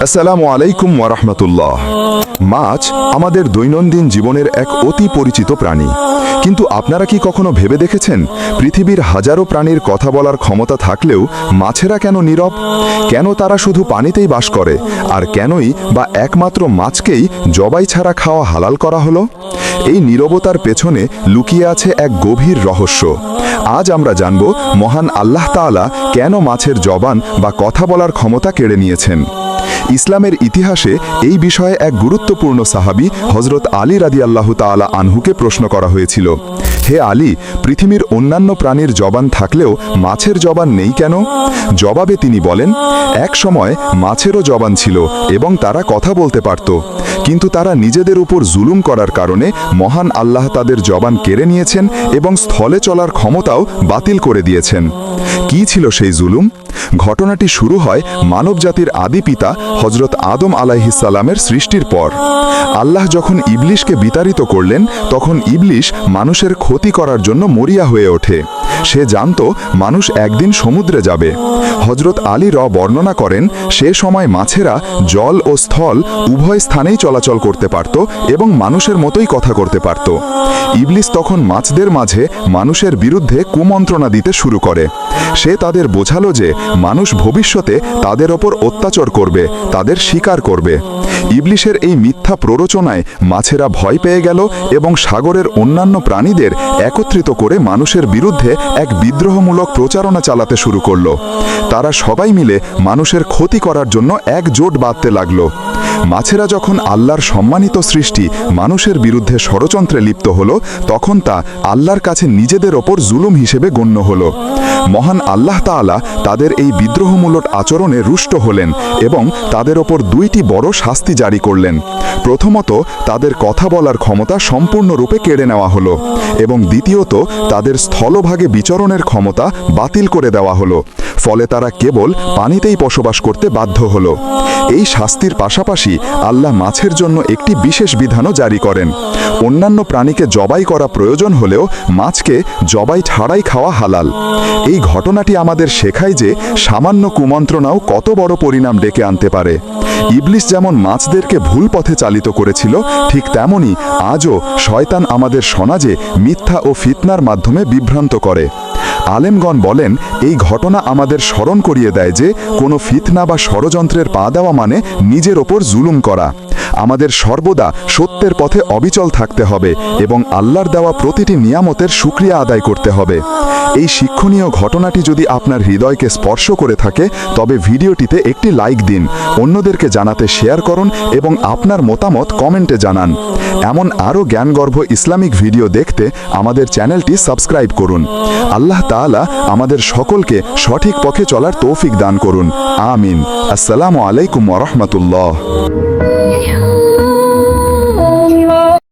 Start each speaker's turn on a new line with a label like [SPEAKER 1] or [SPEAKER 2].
[SPEAKER 1] আসসালামু আলাইকুম ওয়ারহমতুল্লাহ মাছ আমাদের দৈনন্দিন জীবনের এক অতি পরিচিত প্রাণী। কিন্তু আপনারা কি কখনো ভেবে দেখেছেন, পৃথিবীর হাজারো প্রাণীর কথা বলার ক্ষমতা থাকলেও মাছেরা কেন নীরব? কেন তারা শুধু পানিতেই বাস করে? আর কেনই বা একমাত্র মাছকেই জবাই ছাড়া খাওয়া হালাল করা হলো? এই নীরবতার পেছনে লুকিয়ে আছে এক গভীর রহস্য। আজ আমরা জানব মহান আল্লাহ তালা কেন মাছের জবান বা কথা বলার ক্ষমতা কেড়ে নিয়েছেন। ইসলামের ইতিহাসে এই বিষয়ে এক গুরুত্বপূর্ণ সাহাবি হজরত আলী রাদি আল্লাহ তালা আনহুকে প্রশ্ন করা হয়েছিল। হে আলী, পৃথিবীর অন্যান্য প্রাণীর জবান থাকলেও মাছের জবান নেই কেন? জবাবে তিনি বলেন, এক সময় মাছেরও জবান ছিল এবং তারা কথা বলতে পারত, কিন্তু তারা নিজেদের উপর জুলুম করার কারণে মহান আল্লাহ তাদের জবান কেড়ে নিয়েছেন এবং স্থলে চলার ক্ষমতাও বাতিল করে দিয়েছেন। কি ছিল সেই জুলুম? ঘটনাটি শুরু হয় মানবজাতির আদি পিতা হজরত আদম আলাইহিসাল্লামের সৃষ্টির পর। আল্লাহ যখন ইবলিশকে বিতাড়িত করলেন, তখন ইবলিশ মানুষের ক্ষতি করার জন্য মরিয়া হয়ে ওঠে। সে জানত মানুষ একদিন সমুদ্রে যাবে। হজরত আলী র বর্ণনা করেন, সে সময় মাছেরা জল ও স্থল উভয় স্থানেই চলাচল করতে পারত এবং মানুষের মতোই কথা করতে পারত। ইবলিস তখন মাছদের মাঝে মানুষের বিরুদ্ধে কুমন্ত্রণা দিতে শুরু করে। সে তাদের বোঝালো যে, মানুষ ভবিষ্যতে তাদের ওপর অত্যাচার করবে, তাদের শিকার করবে। ইবলিশের এই মিথ্যা প্ররোচনায় মাছেরা ভয় পেয়ে গেল এবং সাগরের অন্যান্য প্রাণীদের একত্রিত করে মানুষের বিরুদ্ধে এক বিদ্রোহমূলক প্রচারণা চালাতে শুরু করল। তারা সবাই মিলে মানুষের ক্ষতি করার জন্য একজোট বাঁধতে লাগল। মাছেরা যখন আল্লাহর সম্মানিত সৃষ্টি মানুষের বিরুদ্ধে ষড়যন্ত্রে লিপ্ত হল, তখন তা আল্লাহর কাছে নিজেদের ওপর জুলুম হিসেবে গণ্য হল। মহান আল্লাহ তাআলা তাদের এই বিদ্রোহমূলক আচরণে রুষ্ট হলেন এবং তাদের ওপর দুইটি বড় শাস্তি জারি করলেন। প্রথমত, তাদের কথা বলার ক্ষমতা সম্পূর্ণরূপে কেড়ে নেওয়া হলো এবং দ্বিতীয়ত, তাদের স্থলভাগে বিচরণের ক্ষমতা বাতিল করে দেওয়া হলো। ফলে তারা কেবল পানিতেই বসবাস করতে বাধ্য হল। এই শাস্তির পাশাপাশি আল্লাহ মাছের জন্য একটি বিশেষ বিধানও জারি করেন। অন্যান্য প্রাণীকে জবাই করা প্রয়োজন হলেও মাছকে জবাই ছাড়াই খাওয়া হালাল। এই ঘটনাটি আমাদের শেখায় যে সামান্য কুমন্ত্রণাও কত বড় পরিণাম ডেকে আনতে পারে। ইবলিস যেমন মাছদেরকে ভুল পথে চালিত করেছিল, ঠিক তেমনি আজও শয়তান আমাদের সমাজে মিথ্যা ও ফিতনার মাধ্যমে বিভ্রান্ত করে। আলেমগণ বলেন, এই ঘটনা আমাদের স্মরণ করিয়ে দেয় যে কোনো ফিতনা বা ষড়যন্ত্রের পা দেওয়া মানে নিজের ওপর জুলুম করা। আমাদের সর্বদা সত্যের পথে অবিচল থাকতে হবে এবং আল্লাহর দেওয়া প্রতিটি নিয়ামতের সুক্রিয়া আদায় করতে হবে। এই শিক্ষণীয় ঘটনাটি যদি আপনার হৃদয়কে স্পর্শ করে থাকে, তবে ভিডিওটিতে একটি লাইক দিন, অন্যদেরকে জানাতে শেয়ার করুন এবং আপনার মতামত কমেন্টে জানান। এমন আরও জ্ঞানগর্ভ ইসলামিক ভিডিও দেখতে আমাদের চ্যানেলটি সাবস্ক্রাইব করুন। আল্লাহ তাআলা আমাদের সকলকে সঠিক পথে চলার তৌফিক দান করুন। আমিন। আসসালামু আলাইকুম ওরহমতুল্লাহ
[SPEAKER 2] You